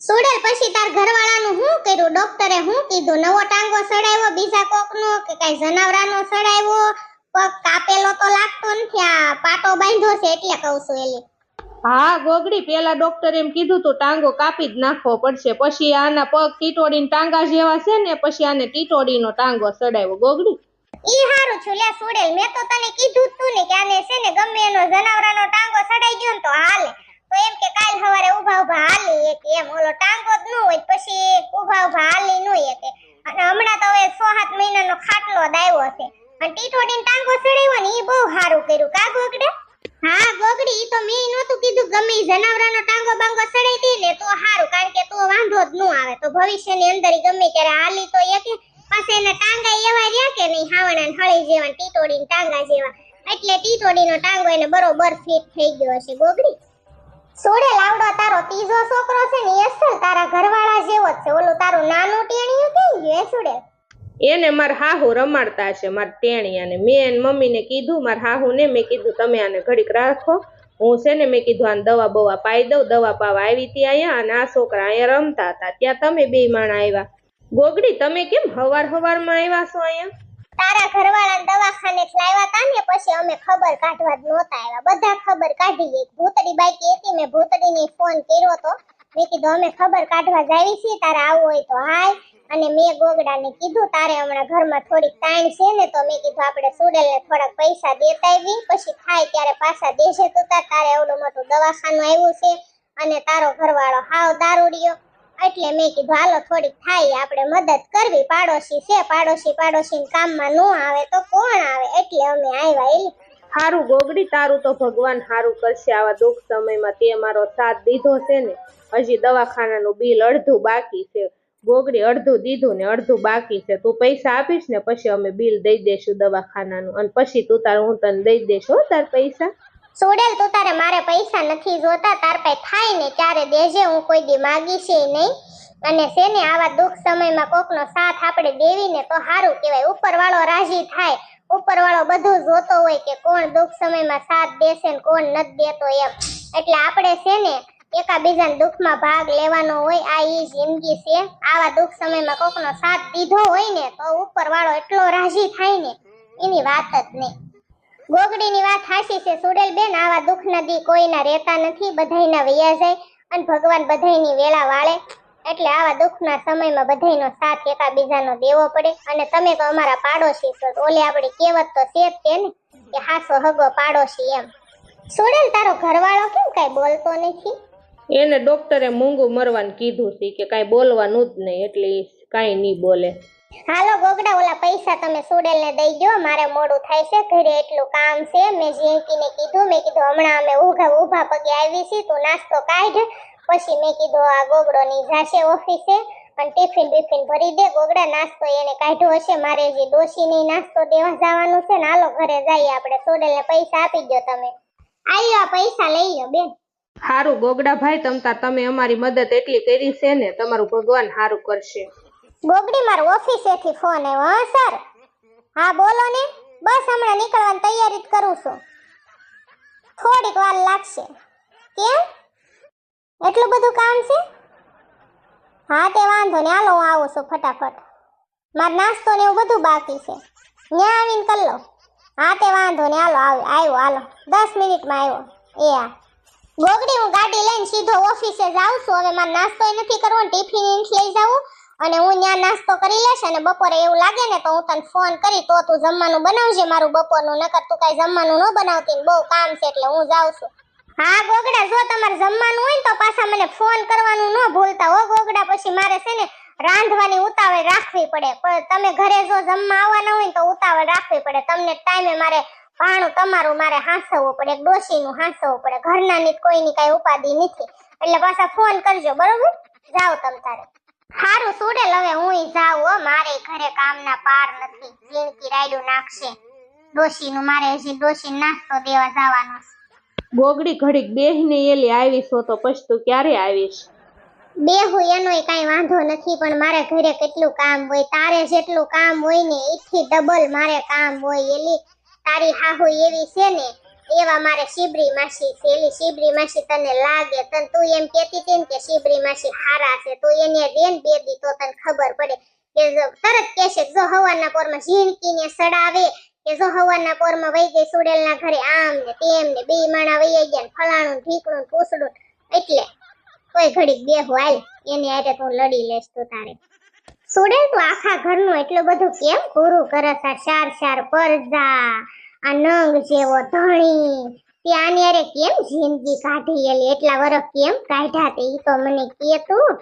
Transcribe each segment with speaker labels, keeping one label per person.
Speaker 1: સુડેલ પછી તાર ઘરવાળાનું શું કર્યું? ડોક્ટરે શું કીધું? નવો ટાંગો સડાવ્યો બીજા કોકનો કે કઈ જનાવરાનો સડાવ્યો? પગ કાપેલો તો લાગતો નથી આ પાટો બાંધ્યો છે એટલે કહું છું એલી.
Speaker 2: હા ગોગડી પેલા ડોક્ટર એમ કીધું તું ટાંગો કાપી જ નાખવો પડશે. પછી આના પગ ટીટોડીને ટાંગા જેવા છે ને પછી આને ટીટોડીનો ટાંગો સડાવ્યો. ગોગડી?
Speaker 1: ઈ હારું છું લે સુડેલ. મેં તો તને કીધું તું ને કે આને છે ને ગમે એનો જનાવરાનો ટાંગો સડાઈ ગયો ને તો હાલે. તો એમ કે કાલ સવારે ઊભા ઊભા હાલી એક એમ ઓલો ટાંગો જ ન હોય પછી ઊભા ઊભા હાલી ન શકે અને હમણાં તો હવે સો સાત મહિનાનો ખાટલો જ છે. અને ટીટોડીને ટાંગો સડાવ્યો ને ઈ બહુ સારું કર્યું. કા ગોગડે? હા, ગોગડી તો મેં નહોતું કીધું ગમે જનાવરાનો ટાંગો બાંગો સડાઈ દે ને તો સારું કારણ કે તો વાંધો જ ન આવે. તો ભવિષ્યની અંદર ગમે ત્યારે હાલી તો એક. પાસે એના ટાંગા એવા રહ્યા કે નહીં હાવણા હળી જેવા ને ટાંગા જેવા. એટલે ટીટોડીનો ટાંગો એને બરોબર ફિટ થઈ ગયો છે ગોગડી. સોડે લાવડો તારો ત્રીજો છોકરો છે ને અસલ તારા ઘરવાળા જેવો જ છે. ઓલું તારું નાનું ટેણિયું થઈ ગયું
Speaker 2: એને માર હાહુ રમાડતા છે માર ટેણિયાને. મેં એને મમ્મીને કીધું, માર હાહુ ને મેં કીધું, તમે આને ઘડીક રાખો. હું છે ને મેં કીધું, આને દવા બવા પાઈ દઉં. દવા પાવા આવી હતી અહીંયા અને આ છોકરા અહીંયા રમતા હતા. ત્યાં તમે બે માણા આવ્યા. ગોગડી, તમે કેમ હવાર હવારમાં આવ્યા છો અહીંયા?
Speaker 1: તારા ઘરવાળા દવાખાને લાવ્યા તા ને પછી અમે ખબર કાઢવા જ નહોતા આવ્યા. બધા ખબર કાઢી ગઈ ભૂતડી બાઈક હતી મેં ભૂતડીને ફોન કર્યો તો મેં કીધું, અમે ખબર કાઢવા જાવી છીએ. તારે આવવું હોય તો હાય અને મેં ગોગડાને કીધું, તારે હમણાં ઘરમાં થોડીક તાણ છે ને તો મેં કીધું, આપણે સુડેલને થોડાક પૈસા દેતા આવી પછી થાય ત્યારે પાછા દેશે તો તાર. તારે એવડું મોટું દવાખાનું આવ્યું છે અને તારો ઘરવાળો હાવ દારૂડિયો. એટલે મેં કીધું, હાલો, થોડીક થાય, આપણે મદદ કરવી, પાડોશી છે, પાડોશી પાડોશી કામમાં ન આવે તો કોણ આવે? એટલે અમે આવ્યા એલી
Speaker 2: હારું ગોગડી, તારું તો ભગવાન હારું કરશે. આવા દુઃખ સમયમાં તે મારો સાથ દીધો છે ને. હજી દવાખાનાનું બિલ અડધું બાકી છે. ગોગડી, અડધું દીધું ને અડધું બાકી છે. તું પૈસા આપીશ ને, પછી અમે બિલ દઈ દેશું દવાખાનાનું. અને પછી તું તારું, હું તને દઈ દઈશ હો તાર પૈસા.
Speaker 1: સોડેલ તું તારે મારે પૈસા નથી જોતા, તાર પાસે થાય ને ત્યારે દેજે હું કોઈ દી માગીશ નહીં. અને સેને આવા દુઃખ સમયમાં કોકનો સાથ આપણે દેવીને તો સારું કહેવાય. ઉપરવાળો રાજી થાય, ઉપરવાળો બધું જોતો હોય કે કોણ દુઃખ સમયમાં સાથ દેશે ને કોણ નથી દેતો એમ. એટલે આપણે છે ને એકાબીજાના દુઃખમાં ભાગ લેવાનો હોય, આ એ જિંદગી છે. આવા દુઃખ સમયમાં કોકનો સાથ દીધો હોય ને તો ઉપરવાળો એટલો રાજી થાય ને, એની વાત જ નહીં. ગોગડીની વાત હાસી છે. સુડેલ બેન આવા દુઃખના નદી કોઈના રહેતા નથી, બધાયના વૈયા જાય અને ભગવાન બધાયની વેળા વાળે. એટલે આવા દુઃખના સમયમાં બધાયનો સાથ એકાબીજાનો દેવો પડે. અને તમે તો અમારા પાડોશી છો. ઓલે આપણી કહેવત તો છે જ તે કે હાસો હગો પાડોશી એમ. સુડેલ તારો ઘરવાળો કેમ કાંઈ બોલતો નથી?
Speaker 2: એને ડોક્ટરે મૂંગું મરવાનું કીધું છે કે કાંઈ બોલવાનું જ નહીં, એટલે કાંઈ નહીં બોલે.
Speaker 1: હાલો ગોગડા, ઓલા પૈસા તમે સુડેલને દઈ દો મારે મોડું થાય છે, ઘરે એટલું કામ છે. મેં જીંકીને કીધું, મેં કીધું, હમણાં અમે ઊભા ઊભા પગે આવી છીએ તું નાસ્તો કાઢ. પછી મેં કીધું, આ ગોગડો ની જાશે ઓફિસે, અને ટિફિન બિફિન ભરી દે. ગોગડા, નાસ્તો એને કાઢ્યો હશે, મારે જે ડોશીને નાસ્તો દેવા જવાનું છે ને, હાલો ઘરે જઈએ, આપણે સુડેલને પૈસા આપી દો તમે. આવ્યો આ પૈસા, લઈ લો બેન.
Speaker 2: સારું ગોગડા ભાઈ, તમતા તમે અમારી મદદ એટલી કરી છે ને, તમારું ભગવાન સારું કરશે.
Speaker 1: ગોગડી મારો ઓફિસેથી ફોન આવ્યો, હા સર હા, બોલો ને. બસ હમણાં નીકળવાની તૈયારી જ કરું છું. થોડીક વાર લાગશે. કેમ? એટલું બધું કામ છે? હા, તે વાંધો ને હાલો, હું આવું છું ફટાફટ. મારો નાસ્તો ને એવું બધું બાકી છે. ત્યાં આવીને કરી લો. હા, તે વાંધો ને હાલો આવ્યો, હાલો. દસ મિનિટમાં આવ્યો. એ હા ગોગડી, હું ગાડી લઈને સીધો ઓફિસે જાઉં છું. હવે મારે નાસ્તો નથી કરવો ટિફિન લઈ જાવું. અને હું ત્યાં નાસ્તો કરી લેશ અને બપોરે એવું લાગે ને તો હું તને ફોન કરી, તો તું જમવાનું બનાવજે મારું બપોરનું, નકર તું કાંઈ જમવાનું ન બનાવતી બહુ કામ છે એટલે હું જાઉં છું. હા, ગોગડા, જો તમારે જમવાનું હોય ને તો પાછા મને ફોન કરવાનું ન ભૂલતા. હો, ગોગડા, પછી મારે છે ને રાંધવાની ઉતાવળ રાખવી પડે. પણ તમે ઘરે જો જમવા આવવાના હોય તો ઉતાવળ રાખવી પડે. તમને ટાઈમે મારે ભાણું, તમારું મારે હાંસવવું પડે ડોશીનું હાંસવવું પડે. ઘરનાની ની કોઈની કાંઈ ઉપાધિ નથી. એટલે પાછા ફોન કરજો, બરોબર? જાઓ તમ તારે. હારું સુડેલ હવે હું જાઉં હો. મારે ઘરે કામના પાર નથી. જીણકી રાયડું નાખશે. ડોશીનું મારે હજી ડોશી નાસ્તો દેવા જવાનો
Speaker 2: ગોગડી ઘડીક બેહીને એલી આવીશ હો તો પછી તું ક્યારે આવીશ?
Speaker 1: બેહું એનોય કાંઈ વાંધો નથી પણ મારે ઘરે કેટલું કામ હોય તારે જેટલું કામ હોય ને એથી ડબલ મારે કામ હોય એલી. તારી હાહુ એવી છે ને એવા મારે શિબરી માસી પેલી શિબરી માસી તને લાગે, તને તું એમ કેતી હતી કે શિબરી માસી હારા છે, તું એને દેન બે તો તને ખબર પડે કે તરત કહેશે જો હવાના પોરમાં ઝીણકીને સડાવે, કે જો હવાના પોરમાં વહી ગઈ સુડેલના ઘરે આમ ને તેમ ને બે માણા વહી ગયા ફલાણું ઢીકણું પૂસડું એટલે કોઈ ઘડીક બે હાલ, એની આરે તું લડી લેશ તું તારે. સુડેલ તું આખા ઘરનું એટલું બધું કેમ પૂરું કરસ આ શાર શાર પરજા આ નંગ જેવો ધણી. ત્યાં હારે કેમ જિંદગી કાઢી એલી? એટલા વર્ષ કેમ કાઢ્યા તે? તો મને કે તું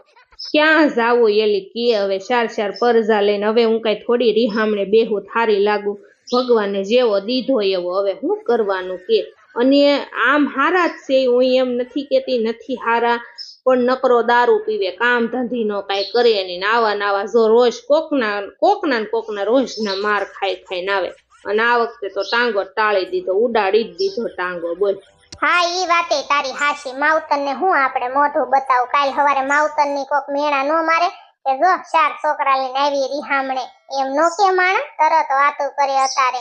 Speaker 2: ક્યાં જાવું એલી? કે હવે ચાર ચાર પરજા લઈને હવે હું કઈ થોડી રિહામણે બેહું, થારી લાગુ. ભગવાને જેવો દીધો એવો. હવે હું કરવાનું કે? અને આમ હારા જ છે, હું એમ નથી કેતી નથી હારા. પણ નકરો દારૂ પીવે, કામ ધંધીનો કાંઈ કરે નહીં ને આવા નાવા જો રોજ કોકના કોકના ને કોકના રોજના માર ખાઈ ખાઈને આવે. અને આ વખતે તો ટાંગો ટાળી દીધો, ઉડાડી જ દીધો ટાંગો, બોલ.
Speaker 1: હા, ઈ વાતે તારી હાશી માવતર ને હું આપણે મોઢું બતાવું? કાલ હવારે માવતરની કોક મેળા નો મારે કે જો ચાર છોકરા લઈને આવી રીહામણે. એમ નો કે માણા, તરત વાતો કરે અતારે.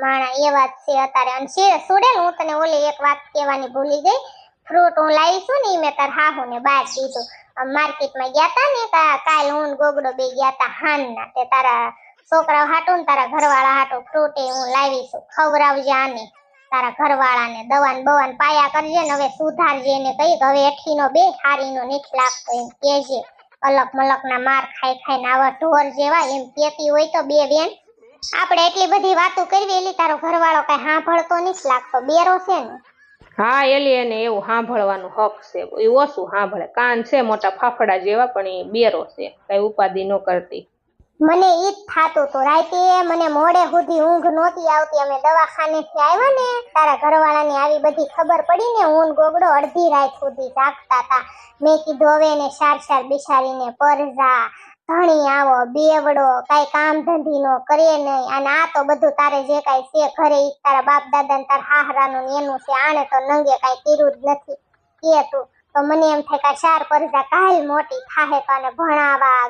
Speaker 1: માણા, એ વાત છે અતારે. અને શી- સુડેલ હું તને ઓલી એક વાત કહેવાની ભૂલી ગઈ. ફ્રૂટ હું લાવી છું ને મેં તાર હાહુ ને બહાર દીધું માર્કેટમાં ગયા તા ને કાલ હું ગોગડો બે ગયા તા હાનના, તે તારા છોકરા હાટું તારા ઘરવાળા હાટું ફ્રૂટ હું લાવી છું ખવડાવજે આને. તારા ઘરવાળાને દવાન બવાન પાયા કરજે ને હવે સુધારજે ને કઈ હવે એઠીનો બે, હારીનો નથી લાગતો એમ કેજે અલક મલકના માર ખાઈ ખાઈને આવા ઢોર જેવા એમ કેતી હોય તો બે બેન. આપણે એટલી બધી વાતો કરવી એલી તારો ઘરવાળો કઈ સાંભળતો નથી લાગતો. બેરો છે ને.
Speaker 2: હા, એલી એને એવું સાંભળવાનું હક છે. એ ઓછું સાંભળે કાન છે મોટા ફાફડા જેવા, પણ એ બેરો છે. કઈ ઉપાધિ ન કરતી.
Speaker 1: મને ઈ જ થાતું હતું. રાતે મને મોડે સુધી ઊંઘ નહોતી આવતી. અમે દવાખાનેથી આવ્યા ને, તારા ઘરવાળાની આવી બધી ખબર પડી ને હું ગોગડો અડધી રાત સુધી જાગતા હતા. મેં કીધું, હવે એને સાર સાર બિસારીને પરજા ધણી આવો, બેવડો, કાંઈ કામ ધંધી નો કરે નહીં. અને આ તો બધું તારે જે કાંઈ છે ઘરે ઈ તારા બાપ દાદા ને તારા હાહરાનું ને એનું છે. આને તો નંગે કાંઈ કર્યું જ નથી. કે તું? તો મને એમ થાય કે ચાર પરજા કાલ મોટી થાહે તો ભણાવા પવણાવા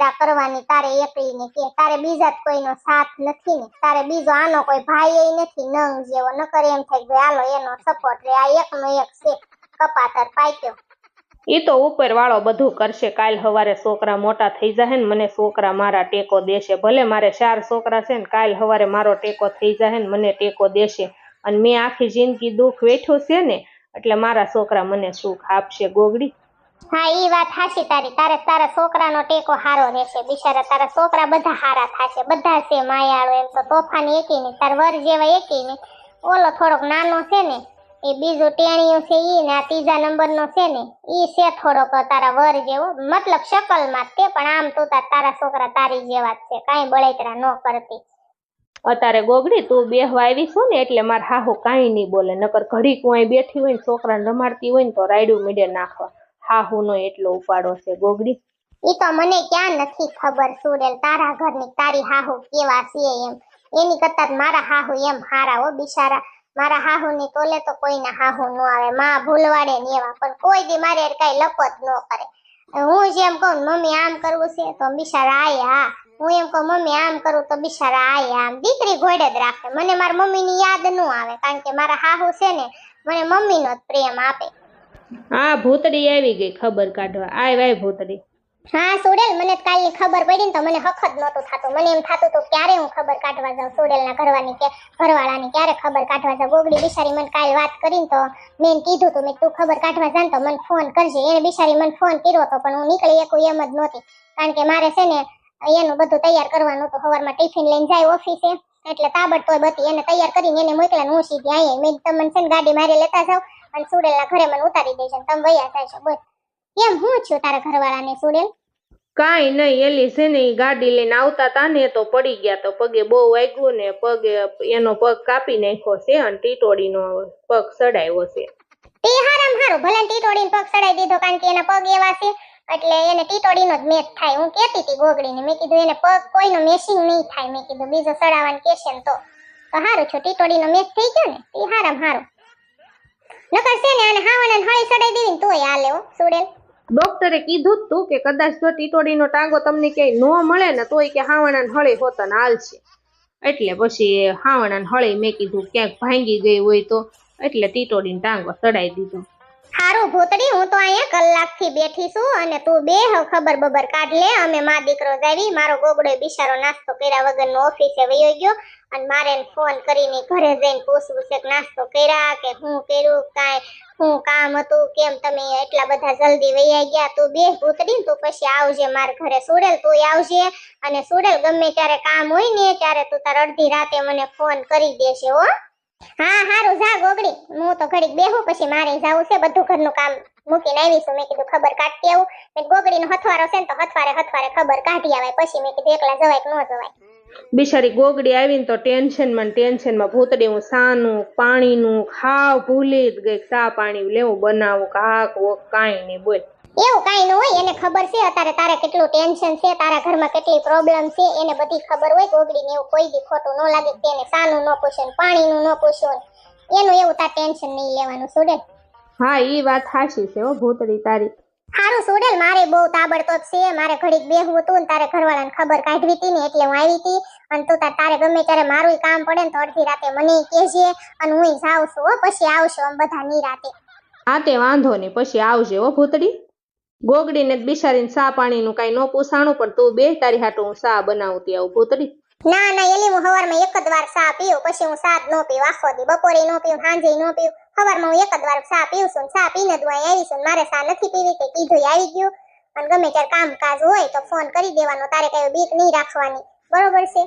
Speaker 1: કેટલી કરવાની, તારે એકલીને કે તારે બીજા કોઈનો સાથ નથી ને, તારે બીજો આનો કોઈ ભાઈ નથી, નંગ જેવો, નકર એમ થાય હાલો, એનો સપોર્ટ રે, આ એકનો એક છે, કપાતર પાક્યો.
Speaker 2: એ તો ઉપર વાળો બધું કરશે, કાલ હવારે છોકરા મોટા થઈ જશે ને, મને છોકરા મારા ટેકો દેશે, ભલે મારે ચાર છોકરા છે ને, કાલ હવારે મારો ટેકો થઈ જશે ને, મને ટેકો દેશે. અને મેં આખી જિંદગી દુઃખ વેઠ્યું છે ને, એટલે મારા છોકરા મને સુખ આપશે, ગોગડી.
Speaker 1: હા, ઈ વાત હાચી તારી. તારે તારા છોકરાનો ટેકો હારો રહેશે. બિચારા તારા છોકરા બધા હારા થશે. બધા છે માયાળો એમ તો તોફાન એકી નહીં. તાર વર જેવા એકી નહીં. ઓલો થોડોક નાનો છે ને, એ બીજું ટેણીયું છે ઈ ને આ ત્રીજા નંબરનો છે ને, ઈ છે થોડોક તારા વર જેવો. મતલબ શકલમાં તે, પણ આમ તો તારા છોકરા તારી જેવા જ છે. કાંઈ બળેતરા ન કરતી.
Speaker 2: અત્યારે ગોગડી, તું બેહવા આવી છું ને, એટલે મારે હાહુ કાંઈ નહીં બોલે. નકર ઘડીક હું બેઠી હોય ને, છોકરાને રમાડતી હોય ને, તો રાયડું મીડે નાખવા. હાહુ નો એટલો ઉપાડો છે, ગોગડી.
Speaker 1: ઈ તો મને ક્યાં નથી ખબર, સુરેલ, તારા ઘરની તારી હાહુ કેવા છે એમ. એની કરતા મારા હાહુ એમ હારા ઓ બિચારા. મારા હાહુ ની તોલે તો કોઈના હાહુ નો આવે, માં ભૂલવાડે ને એવા, પણ કોઈ દી મારે કઈ લપત ન કરે. હું જેમ કહું મમ્મી, આમ કરવું છે તો બિચારા આય હા. હું એમ કહું, મમ્મી, આમ કરું તો બિચારા આય આમ. દીકરી ઘોડે જ રાખે. મને મારા મમ્મીની યાદ ન આવે, કારણ કે મારા હાહુ છે ને, મને મમ્મીનો જ પ્રેમ આપે.
Speaker 2: આ ભૂતડી આવી ગઈ ખબર કાઢવા. આય વાય ભૂતડી.
Speaker 1: હા સુડેલ મને કાલે ખબર પડી ને તો મને હખત નહોતું થતું. મને એમ થતું તો, ક્યારે હું ખબર કાઢવા જાઉં સુડેલના ઘરવાની કે, ઘરવાળાની? ક્યારે ખબર કાઢવા જાઉં? ગોગડી બિચારી મને કાલે વાત કરીને તો મેં કીધું તું, મેં તું ખબર કાઢવા જાન તો મને ફોન કરજે. એને બિચારી મને ફોન કર્યો હતો પણ હું નીકળી એકું એમ જ નહોતી. કારણ કે મારે છે ને એનું બધું તૈયાર કરવાનું હતું. સવારમાં ટિફિન લઈને જાય ઓફિસે, એટલે તાબડતોય બધી એને તૈયાર કરીને એને મોકલા હું સીધી અહીંયા મેં તમને છે ને ગાડી મારે લેતા જાવ અને સુડેલના ઘરે મને ઉતારી ને તમે વૈયા થાય છે બોલ કેમ હું છું તારા ઘરવાળાને સુડેલ
Speaker 2: કાંઈ નહીં એલી છે ને એ ગાડી લઈને આવતા તા ને તો પડી ગયા તો પગે બહુ વાગ્યું ને પગે એનો પગ કાપી નાખ્યો છે અને ટીટોડીનો પગ સડાયો છે.
Speaker 1: તે હારામ હારું ભલે ટીટોડીનો પગ સડાઈ દીધો કારણ કે એના પગ એવા છે એટલે એને ટીટોડીનો જ મેચ થાય. હું કહેતી હતી ગોગડીને મેં કીધું એને પગ કોઈનો મેચિંગ નહીં થાય. મેં કીધું બીજો સડાવવાનું કહેશે ને તો. તો હારું છો ટીટોડીનો મેચ થઈ ગયો ને તે હારામ હારું. નકર છે ને આને હાવાને હળી સડાઈ દેવી ને તોય હો સુડેલ.
Speaker 2: ડોક્ટરે કીધું તું કે કદાચ જો ટીટોડીનો ટાંગો તમને ક્યાંય ન મળે ને તોય કે હાવણા હળે હોતન હાલશે. એટલે પછી હાવણા હળી મેં કીધું ક્યાંક ભાંગી ગઈ હોય તો. એટલે ટીટોડીને ટાંગો ચડાઈ દીધો.
Speaker 1: હારું ભૂતડી હું તો અહીંયા કલાકથી બેઠી છું અને તું બે હવે ખબર બબર કાઢ લે. અમે મા દીકરો જાવી મારો ગોગડો બિચારો નાસ્તો કર્યા વગરનો ઓફિસે વયો ગયો. અને મારે ફોન કરીને ઘરે જઈને પૂછવું છે કે નાસ્તો કર્યા કે હું કર્યું, કાંઈ હું કામ હતું, કેમ તમે એટલા બધા જલ્દી વૈયા ગયા તું બે ઉતરી તું પછી આવજે મારા ઘરે. સુડેલ, તું આવજે અને સુડેલ ગમે ત્યારે કામ હોય ને ત્યારે તું તાર અડધી રાતે મને ફોન કરી દેશે હો. હા, હારું, જા, ગોગડી. હું તો ઘડીક બેહું, પછી મારે જવું છે બધું ઘરનું કામ મૂકીને આવીશું મેં કીધું ખબર કાઢતી આવું. મેં ગોગડીનો હથવારો છે ને તો હથવારે હથવારે ખબર કાઢી આવે પછી મેં કીધું, એકલા જવાય કે ન જવાય?
Speaker 2: બિચારી ગોગડી આવીને તો ટેન્શનમાં ટેન્શનમાં ભૂતડી હું સાનું પાણીનું ખાવ ભૂલી જ ગઈ સા પાણી લેવું બનાવું કાક વોક કાંઈ નહીં બોલ.
Speaker 1: એવું કાંઈ ન હોય એને ખબર છે અત્યારે તારે કેટલું ટેન્શન છે તારા ઘરમાં કેટલી પ્રોબ્લેમ છે એને બધી ખબર હોય ગોગડીને એવું કોઈ દી ખોટું ન લાગે તેને સાનું ન પૂછે ને પાણીનું ન પૂછો એનું એવું તાર ટેન્શન નહીં લેવાનું છોડે
Speaker 2: હા એ વાત સાચી છે હો ભૂતડી તારી.
Speaker 1: હારું સુડેલ મારે બહુ તાબડતોબ છે મારે ઘડીક બેહવું તું ને તારે ઘરવાળાને ખબર કાઢવી હતી ને એટલે હું આવી હતી. અને તું તાર તારે ગમે ત્યારે મારું કામ પડે ને તો અડધી રાતે મને કહેજે અને હું જાઉં છું હો પછી આવશું આમ બધા નિરાતે
Speaker 2: હા તે વાંધો નહીં પછી આવજે હો ભૂતડી. ગોગડીને જ બિચારીને સા પાણીનું કાંઈ ન પૂછાણું પણ તું બે તારી હાટું હું સા બનાવતી આવું ભૂતડી.
Speaker 1: ના ના એલી હું સવારમાં એક જ વાર સા પીવું પછી હું સાત નો પીવું આખો દી બપોરે નો પીવું સાંજે નો પીવું સવારમાં હું એક જ વાર ચા પીવું છું ચા પીને જ હું આવી છું મારે ચા નથી પીવી, તે કીધું આવી ગયું. અને ગમે ત્યારે કામકાજ હોય તો ફોન કરી દેવાનો, તારે કઈ બીક નહીં રાખવાની. બરોબર છે?